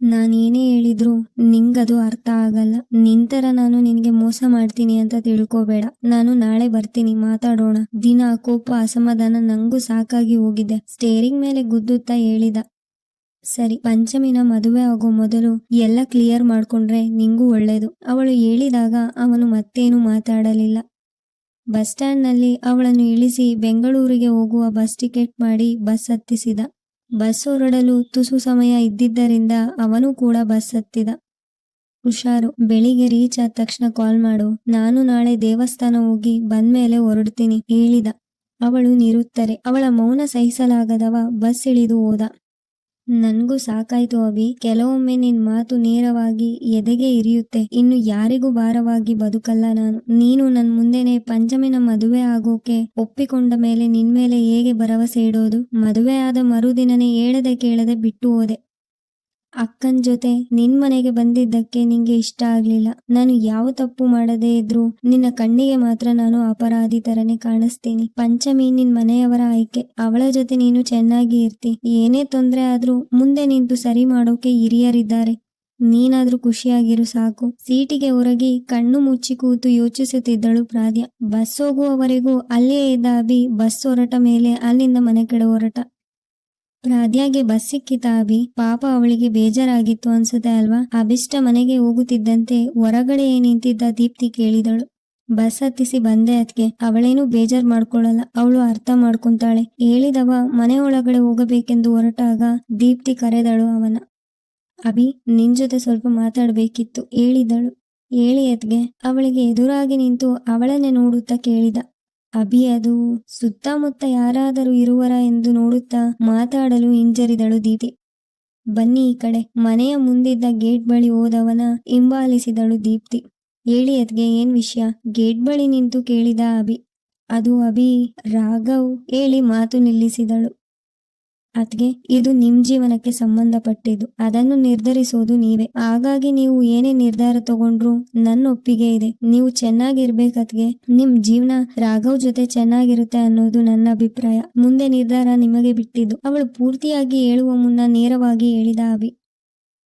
ನಾನೇನೇ ಹೇಳಿದ್ರು ನಿಂಗದು ಅರ್ಥ ಆಗಲ್ಲ. ನಿಂತರ ನಾನು ನಿನಗೆ ಮೋಸ ಮಾಡ್ತೀನಿ ಅಂತ ತಿಳ್ಕೋಬೇಡ. ನಾನು ನಾಳೆ ಬರ್ತೀನಿ, ಮಾತಾಡೋಣ. ದಿನ ಕೋಪ, ಅಸಮಾಧಾನ ನಂಗೂ ಸಾಕಾಗಿ ಹೋಗಿದೆ. ಸ್ಟೇರಿಂಗ್ ಮೇಲೆ ಗುದ್ದುತ್ತಾ ಹೇಳಿದ. ಸರಿ, ಪಂಚಮಿನ ಮದುವೆ ಆಗೋ ಮೊದಲು ಎಲ್ಲ ಕ್ಲಿಯರ್ ಮಾಡ್ಕೊಂಡ್ರೆ ನಿಂಗೂ ಒಳ್ಳೇದು. ಅವಳು ಹೇಳಿದಾಗ ಅವನು ಮತ್ತೇನು ಮಾತಾಡಲಿಲ್ಲ. ಬಸ್ ಸ್ಟ್ಯಾಂಡ್ನಲ್ಲಿ ಅವಳನ್ನು ಇಳಿಸಿ ಬೆಂಗಳೂರಿಗೆ ಹೋಗುವ ಬಸ್ ಟಿಕೆಟ್ ಮಾಡಿ ಬಸ್ ಹತ್ತಿಸಿದ. ಬಸ್ ಹೊರಡಲು ತುಸು ಸಮಯ ಇದ್ದಿದ್ದರಿಂದ ಅವನು ಕೂಡ ಬಸ್ ಹತ್ತಿದ. ಹುಷಾರು, ಬೆಳಿಗ್ಗೆ ರೀಚ್ ಆದ ತಕ್ಷಣ ಕಾಲ್ ಮಾಡು. ನಾನು ನಾಳೆ ದೇವಸ್ಥಾನ ಹೋಗಿ ಬಂದ್ಮೇಲೆ ಹೊರಡ್ತೀನಿ, ಹೇಳಿದ. ಅವಳು ನಿರುತ್ತರೆ. ಅವಳ ಮೌನ ಸಹಿಸಲಾಗದವ ಬಸ್ ಇಳಿದು ಹೋದ. ನನ್ಗೂ ಸಾಕಾಯ್ತು ಅಭಿ. ಕೆಲವೊಮ್ಮೆ ನಿನ್ ಮಾತು ನೇರವಾಗಿ ಎದೆಗೆ ಇರಿಯುತ್ತೆ. ಇನ್ನು ಯಾರಿಗೂ ಭಾರವಾಗಿ ಬದುಕಲ್ಲ ನಾನು. ನೀನು ನನ್ ಮುಂದೆನೆ ಪಂಚಮಿನ ಮದುವೆ ಆಗೋಕೆ ಒಪ್ಪಿಕೊಂಡ ಮೇಲೆ ನಿನ್ ಮೇಲೆ ಹೇಗೆ ಭರವಸೆ ಇಡೋದು? ಮದುವೆ ಆದ ಮರುದಿನನೇ ಹೇಳದೆ ಕೇಳದೆ ಬಿಟ್ಟು ಹೋದೆ. ಅಕ್ಕನ್ ಜೊತೆ ನಿನ್ ಮನೆಗೆ ಬಂದಿದ್ದಕ್ಕೆ ನಿಂಗೆ ಇಷ್ಟ ಆಗ್ಲಿಲ್ಲ. ನಾನು ಯಾವ ತಪ್ಪು ಮಾಡದೇ ಇದ್ರು ನಿನ್ನ ಕಣ್ಣಿಗೆ ಮಾತ್ರ ನಾನು ಅಪರಾಧಿ ತರನೇ ಕಾಣಿಸ್ತೀನಿ. ಪಂಚಮಿ ನಿನ್ ಮನೆಯವರ ಆಯ್ಕೆ. ಅವಳ ಜೊತೆ ನೀನು ಚೆನ್ನಾಗಿ ಇರ್ತಿ. ಏನೇ ತೊಂದ್ರೆ ಆದ್ರೂ ಮುಂದೆ ನಿಂತು ಸರಿ ಮಾಡೋಕೆ ಹಿರಿಯರಿದ್ದಾರೆ. ನೀನಾದ್ರೂ ಖುಷಿಯಾಗಿರು ಸಾಕು. ಸೀಟಿಗೆ ಹೊರಗಿ ಕಣ್ಣು ಮುಚ್ಚಿ ಕೂತು ಯೋಚಿಸುತ್ತಿದ್ದಳು ಪ್ರಾದ್ಯ ಬಸ್ ಹೋಗುವವರೆಗೂ ಅಲ್ಲಿಯೇ ಇದ್ದ ಅಭಿ ಬಸ್ ಹೊರಟ ಮೇಲೆ ಅಲ್ಲಿಂದ ಮನೆ ಕಡೆ ಹೊರಟ. ಪ್ರಾದ್ಯಾಗೆ ಬಸ್ ಸಿಕ್ಕಿತ ಅಭಿ. ಪಾಪ ಅವಳಿಗೆ ಬೇಜಾರಾಗಿತ್ತು ಅನ್ಸುತ್ತೆ ಅಲ್ವಾ? ಅಭಿಷ್ಟ ಮನೆಗೆ ಹೋಗುತ್ತಿದ್ದಂತೆ ಹೊರಗಡೆ ನಿಂತಿದ್ದ ದೀಪ್ತಿ ಕೇಳಿದಳು. ಬಸ್ ಹತ್ತಿಸಿ ಬಂದೆ ಅದ್ಕೆ. ಅವಳೇನು ಬೇಜಾರ್ ಮಾಡ್ಕೊಳ್ಳಲ್ಲ. ಅವಳು ಅರ್ಥ ಮಾಡ್ಕೊಂತಾಳೆ. ಹೇಳಿದವ ಮನೆ ಒಳಗಡೆ ಹೋಗಬೇಕೆಂದು ಹೊರಟಾಗ ದೀಪ್ತಿ ಕರೆದಳು ಅವನ. ಅಭಿ, ನಿನ್ ಜೊತೆ ಸ್ವಲ್ಪ ಮಾತಾಡ್ಬೇಕಿತ್ತು. ಹೇಳಿದಳು. ಹೇಳಿ ಅದ್ಗೆ ಅವಳಿಗೆ ಎದುರಾಗಿ ನಿಂತು ಅವಳನ್ನೇ ನೋಡುತ್ತಾ ಕೇಳಿದ. ಅಭಿ, ಅದು ಸುತ್ತಮುತ್ತ ಯಾರಾದರೂ ಇರುವರ ಎಂದು ನೋಡುತ್ತಾ ಮಾತಾಡಲು ಹಿಂಜರಿದಳು ದೀದಿ ಬನ್ನಿ ಈ ಕಡೆ. ಮನೆಯ ಮುಂದಿದ್ದ ಗೇಟ್ ಬಳಿ ಹೋದವನ ಹಿಂಬಾಲಿಸಿದಳು ದೀಪ್ತಿ. ಹೇಳಿ ಅದ್ಗೆ, ಏನ್ ವಿಷಯ? ಗೇಟ್ ಬಳಿ ನಿಂತು ಕೇಳಿದ ಅಭಿ. ಅದು ಅಭಿ, ರಾಘವ್, ಹೇಳಿ ಮಾತು ನಿಲ್ಲಿಸಿದಳು. ಅದ್ಗೆ ಇದು ನಿಮ್ ಜೀವನಕ್ಕೆ ಸಂಬಂಧಪಟ್ಟಿದ್ದು. ಅದನ್ನು ನಿರ್ಧರಿಸೋದು ನೀವೇ. ಹಾಗಾಗಿ ನೀವು ಏನೇ ನಿರ್ಧಾರ ತಗೊಂಡ್ರು ನನ್ನ ಒಪ್ಪಿಗೆ ಇದೆ. ನೀವು ಚೆನ್ನಾಗಿರ್ಬೇಕತ್ಗೆ ನಿಮ್ ಜೀವನ ರಾಘವ್ ಜೊತೆ ಚೆನ್ನಾಗಿರುತ್ತೆ ಅನ್ನೋದು ನನ್ನ ಅಭಿಪ್ರಾಯ. ಮುಂದೆ ನಿರ್ಧಾರ ನಿಮಗೆ ಬಿಟ್ಟಿದ್ದು. ಅವಳು ಪೂರ್ತಿಯಾಗಿ ಹೇಳುವ ಮುನ್ನ ನೇರವಾಗಿ ಹೇಳಿದ ಅಭಿ.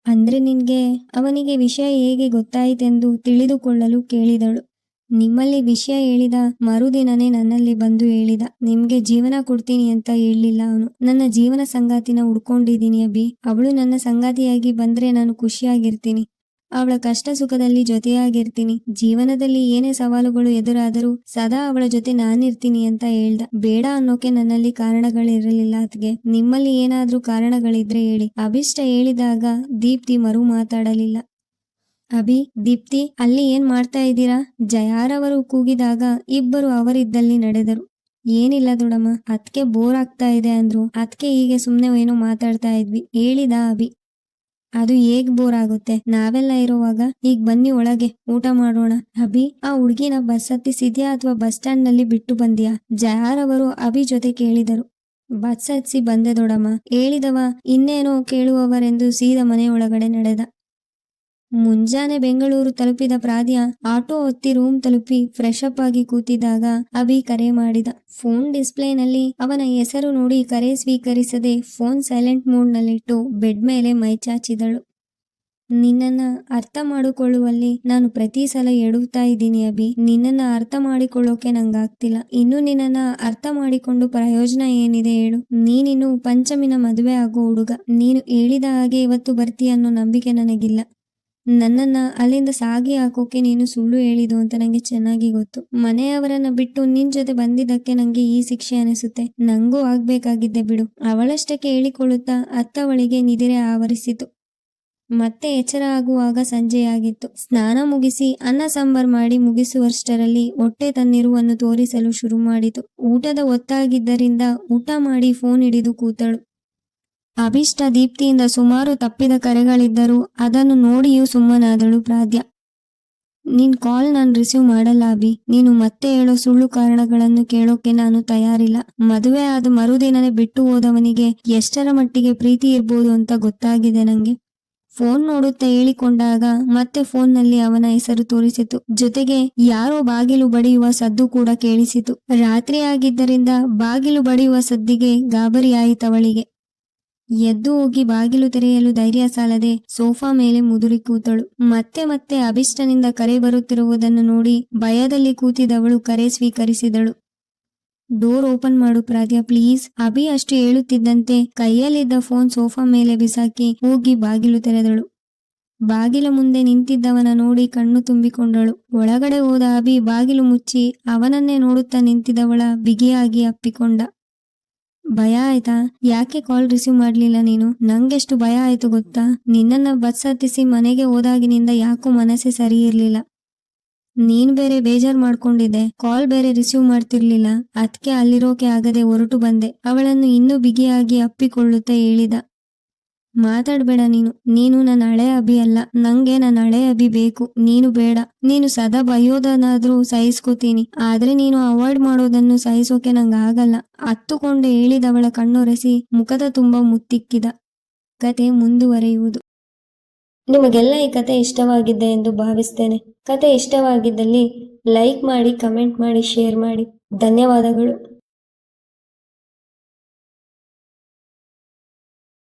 ಅಂದ್ರೆ ನಿನ್ಗೆ ಅವನಿಗೆ ವಿಷಯ ಹೇಗೆ ಗೊತ್ತಾಯಿತೆಂದು ತಿಳಿದುಕೊಳ್ಳಲು ಕೇಳಿದಳು. ನಿಮ್ಮಲ್ಲಿ ವಿಷಯ ಹೇಳಿದ ಮರುದಿನನೇ ನನ್ನಲ್ಲಿ ಬಂದು ಹೇಳಿದ. ನಿಮ್ಗೆ ಜೀವನ ಕೊಡ್ತೀನಿ ಅಂತ ಹೇಳಲಿಲ್ಲ ಅವನು. ನನ್ನ ಜೀವನ ಸಂಗಾತಿನ ಹುಡ್ಕೊಂಡಿದ್ದೀನಿ ಅಬಿ ಅವಳು ನನ್ನ ಸಂಗಾತಿಯಾಗಿ ಬಂದ್ರೆ ನಾನು ಖುಷಿಯಾಗಿರ್ತೀನಿ. ಅವಳ ಕಷ್ಟ ಸುಖದಲ್ಲಿ ಜೊತೆಯಾಗಿರ್ತೀನಿ. ಜೀವನದಲ್ಲಿ ಏನೇ ಸವಾಲುಗಳು ಎದುರಾದರೂ ಸದಾ ಅವಳ ಜೊತೆ ನಾನಿರ್ತೀನಿ ಅಂತ ಹೇಳ್ದ. ಬೇಡ ಅನ್ನೋಕೆ ನನ್ನಲ್ಲಿ ಕಾರಣಗಳಿರಲಿಲ್ಲ ಅತ್ಗೆ ನಿಮ್ಮಲ್ಲಿ ಏನಾದ್ರೂ ಕಾರಣಗಳಿದ್ರೆ ಹೇಳಿ. ಅಭಿಷ್ಟ ಹೇಳಿದಾಗ ದೀಪ್ತಿ ಮರು ಮಾತಾಡಲಿಲ್ಲ. ಅಭಿ, ದೀಪ್ತಿ, ಅಲ್ಲಿ ಏನ್ ಮಾಡ್ತಾ ಇದ್ದೀರಾ? ಜಯಾರವರು ಕೂಗಿದಾಗ ಇಬ್ಬರು ಅವರಿದ್ದಲ್ಲಿ ನಡೆದರು. ಏನಿಲ್ಲ ದೊಡಮ್ಮ, ಅದ್ಕೆ ಬೋರ್ ಆಗ್ತಾ ಇದೆ ಅಂದ್ರು. ಅದ್ಕೆ ಹೀಗೆ ಸುಮ್ನೆ ಏನೋ ಮಾತಾಡ್ತಾ ಇದ್ವಿ. ಹೇಳಿದ ಅಭಿ. ಅದು ಹೇಗ್ ಬೋರ್ ಆಗುತ್ತೆ? ನಾವೆಲ್ಲ ಇರುವಾಗ, ಈಗ ಬನ್ನಿ ಒಳಗೆ, ಊಟ ಮಾಡೋಣ. ಅಭಿ, ಆ ಹುಡ್ಗಿನ ಬಸ್ ಹತ್ತಿಸಿದ್ಯಾ ಅಥವಾ ಬಸ್ ಸ್ಟ್ಯಾಂಡ್ನಲ್ಲಿ ಬಿಟ್ಟು ಬಂದ್ಯಾ? ಅವರು ಅಭಿ ಜೊತೆ ಕೇಳಿದರು. ಬಸ್ ಹತ್ಸಿ ಬಂದೆ ದೊಡಮ್ಮ. ಹೇಳಿದವ, ಇನ್ನೇನೋ ಕೇಳುವವರೆಂದು ಸೀದಾ ಮನೆಯೊಳಗಡೆ ನಡೆದ. ಮುಂಜಾನೆ ಬೆಂಗಳೂರು ತಲುಪಿದ ಪ್ರಾದ್ಯ ಆಟೋ ಒತ್ತಿ ರೂಮ್ ತಲುಪಿ ಫ್ರೆಶ್ ಅಪ್ ಆಗಿ ಕೂತಿದ್ದಾಗ ಅಭಿ ಕರೆ ಮಾಡಿದ. ಫೋನ್ ಡಿಸ್ಪ್ಲೇನಲ್ಲಿ ಅವನ ಹೆಸರು ನೋಡಿ ಕರೆ ಸ್ವೀಕರಿಸದೆ ಫೋನ್ ಸೈಲೆಂಟ್ ಮೋಡ್ ನಲ್ಲಿಟ್ಟು ಬೆಡ್ ಮೇಲೆ ಮೈ ಚಾಚಿದಳು. ನಿನ್ನನ್ನ ಅರ್ಥ ಮಾಡಿಕೊಳ್ಳುವಲ್ಲಿ ನಾನು ಪ್ರತಿ ಸಲ ಎಡುತ್ತಾ ಇದ್ದೀನಿ ಅಭಿ. ನಿನ್ನನ್ನ ಅರ್ಥ ಮಾಡಿಕೊಳ್ಳೋಕೆ ನಂಗಾಗ್ತಿಲ್ಲ. ಇನ್ನು ನಿನ್ನನ್ನ ಅರ್ಥ ಮಾಡಿಕೊಂಡು ಪ್ರಯೋಜನ ಏನಿದೆ ಹೇಳು. ನೀನಿನ್ನು ಪಂಚಮಿನ ಮದುವೆ ಆಗೋ ಹುಡುಗ. ನೀನು ಹೇಳಿದ ಹಾಗೆ ಇವತ್ತು ಬರ್ತೀಯ ಅನ್ನೋ ನಂಬಿಕೆ ನನಗಿಲ್ಲ. ನನ್ನನ್ನ ಅಲ್ಲಿಂದ ಸಾಗಿ ಹಾಕೋಕೆ ನೀನು ಸುಳ್ಳು ಹೇಳಿದು ಅಂತ ನಂಗೆ ಚೆನ್ನಾಗಿ ಗೊತ್ತು. ಮನೆಯವರನ್ನ ಬಿಟ್ಟು ನಿನ್ ಜೊತೆ ಬಂದಿದ್ದಕ್ಕೆ ನಂಗೆ ಈ ಶಿಕ್ಷೆ ಅನಿಸುತ್ತೆ. ನಂಗೂ ಆಗ್ಬೇಕಾಗಿದ್ದೆ ಬಿಡು. ಅವಳಷ್ಟಕ್ಕೆ ಹೇಳಿಕೊಳ್ಳುತ್ತಾ ಅತ್ತವಳಿಗೆ ನಿದಿರೆ ಆವರಿಸಿತು. ಮತ್ತೆ ಎಚ್ಚರ ಆಗುವಾಗ ಸಂಜೆಯಾಗಿತ್ತು ಸ್ನಾನ ಮುಗಿಸಿ ಅನ್ನ ಸಾಂಬಾರ್ ಮಾಡಿ ಮುಗಿಸುವಷ್ಟರಲ್ಲಿ ಹೊಟ್ಟೆ ತನ್ನಿರುವನ್ನು ತೋರಿಸಲು ಶುರು ಮಾಡಿತು. ಊಟದ ಒತ್ತಾಗಿದ್ದರಿಂದ ಊಟ ಮಾಡಿ ಫೋನ್ ಹಿಡಿದು ಕೂತಳು. ಅಭಿಷ್ಟ ದೀಪ್ತಿಯಿಂದ ಸುಮಾರು ತಪ್ಪಿದ ಕರೆಗಳಿದ್ದರೂ ಅದನ್ನು ನೋಡಿಯೂ ಸುಮ್ಮನಾದಳು ಪ್ರಾಧ್ಯ ನಿನ್ ಕಾಲ್ ನಾನು ರಿಸೀವ್ ಮಾಡಲ್ಲ ನೀನು ಮತ್ತೆ ಹೇಳೋ ಸುಳ್ಳು ಕಾರಣಗಳನ್ನು ಕೇಳೋಕೆ ನಾನು ತಯಾರಿಲ್ಲ. ಮದುವೆ ಆದ ಮರುದಿನನೇ ಬಿಟ್ಟು ಹೋದವನಿಗೆ ಎಷ್ಟರ ಮಟ್ಟಿಗೆ ಪ್ರೀತಿ ಇರ್ಬೋದು ಅಂತ ಗೊತ್ತಾಗಿದೆ ನಂಗೆ. ಫೋನ್ ನೋಡುತ್ತಾ ಹೇಳಿಕೊಂಡಾಗ ಮತ್ತೆ ಫೋನ್ನಲ್ಲಿ ಅವನ ಹೆಸರು ತೋರಿಸಿತು. ಜೊತೆಗೆ ಯಾರೋ ಬಾಗಿಲು ಬಡಿಯುವ ಸದ್ದು ಕೂಡ ಕೇಳಿಸಿತು. ರಾತ್ರಿ ಆಗಿದ್ದರಿಂದ ಬಾಗಿಲು ಬಡಿಯುವ ಸದ್ದಿಗೆ ಗಾಬರಿಯಾಯಿತವಳಿಗೆ ಎದ್ದು ಹೋಗಿ ಬಾಗಿಲು ತೆರೆಯಲು ಧೈರ್ಯ ಸಾಲದೆ ಸೋಫಾ ಮೇಲೆ ಮುದುರಿ ಕೂತಳು. ಮತ್ತೆ ಮತ್ತೆ ಅಭಿಷ್ಟನಿಂದ ಕರೆ ಬರುತ್ತಿರುವುದನ್ನು ನೋಡಿ ಭಯದಲ್ಲಿ ಕೂತಿದವಳು ಕರೆ ಸ್ವೀಕರಿಸಿದಳು. ಡೋರ್ ಓಪನ್ ಮಾಡು ಪ್ರಾದ್ಯ ಪ್ಲೀಸ್. ಅಭಿ ಅಷ್ಟು ಹೇಳುತ್ತಿದ್ದಂತೆ ಕೈಯಲ್ಲಿದ್ದ ಫೋನ್ ಸೋಫಾ ಮೇಲೆ ಬಿಸಾಕಿ ಹೋಗಿ ಬಾಗಿಲು ತೆರೆದಳು. ಬಾಗಿಲ ಮುಂದೆ ನಿಂತಿದ್ದವನ ನೋಡಿ ಕಣ್ಣು ತುಂಬಿಕೊಂಡಳು. ಒಳಗಡೆ ಹೋದ ಅಭಿ ಬಾಗಿಲು ಮುಚ್ಚಿ ಅವನನ್ನೇ ನೋಡುತ್ತಾ ನಿಂತಿದ್ದವಳ ಬಿಗಿಯಾಗಿ ಅಪ್ಪಿಕೊಂಡ. ಭಯ ಆಯ್ತಾ? ಯಾಕೆ ಕಾಲ್ ರಿಸೀವ್ ಮಾಡ್ಲಿಲ್ಲ ನೀನು? ನಂಗೆಷ್ಟು ಭಯ ಆಯ್ತು ಗೊತ್ತಾ? ನಿನ್ನನ್ನ ಬಸ್ ಹತ್ತಿಸಿ ಮನೆಗೆ ಹೋದಾಗಿನಿಂದ ಯಾಕೋ ಮನಸ್ಸೇ ಸರಿ ಇರ್ಲಿಲ್ಲ. ನೀನ್ ಬೇರೆ ಬೇಜಾರ್ ಮಾಡ್ಕೊಂಡಿದ್ದೆ. ಕಾಲ್ ಬೇರೆ ರಿಸೀವ್ ಮಾಡ್ತಿರ್ಲಿಲ್ಲ. ಅದ್ಕೆ ಅಲ್ಲಿರೋಕೆ ಆಗದೆ ಹೊರಟು ಬಂದೆ. ಅವಳನ್ನು ಇನ್ನೂ ಬಿಗಿಯಾಗಿ ಅಪ್ಪಿಕೊಳ್ಳುತ್ತಾ ಹೇಳಿದ. ಮಾತಾಡ್ಬೇಡ ನೀನು. ನೀನು ನನ್ನ ಹಳೆ ಅಭಿ ಅಲ್ಲ. ನಂಗೆ ನನ್ನ ಹಳೆ ಅಭಿ ಬೇಕು. ನೀನು ಬೇಡ. ನೀನು ಸದಾ ಬೈಯೋದನ್ನಾದ್ರೂ ಸಹಿಸ್ಕೋತೀನಿ. ಆದ್ರೆ ನೀನು ಅವಾಯ್ಡ್ ಮಾಡೋದನ್ನು ಸಹಿಸೋಕೆ ನಂಗೆ ಆಗಲ್ಲ. ಹತ್ತುಕೊಂಡು ಹೇಳಿದವಳ ಕಣ್ಣೊರೆಸಿ ಮುಖದ ತುಂಬಾ ಮುತ್ತಿಕ್ಕಿದ ಕತೆ ಮುಂದುವರೆಯುವುದು. ನಿಮಗೆಲ್ಲ ಈ ಕತೆ ಇಷ್ಟವಾಗಿದೆ ಎಂದು ಭಾವಿಸ್ತೇನೆ. ಕತೆ ಇಷ್ಟವಾಗಿದ್ದಲ್ಲಿ ಲೈಕ್ ಮಾಡಿ, ಕಮೆಂಟ್ ಮಾಡಿ, ಶೇರ್ ಮಾಡಿ. ಧನ್ಯವಾದಗಳು.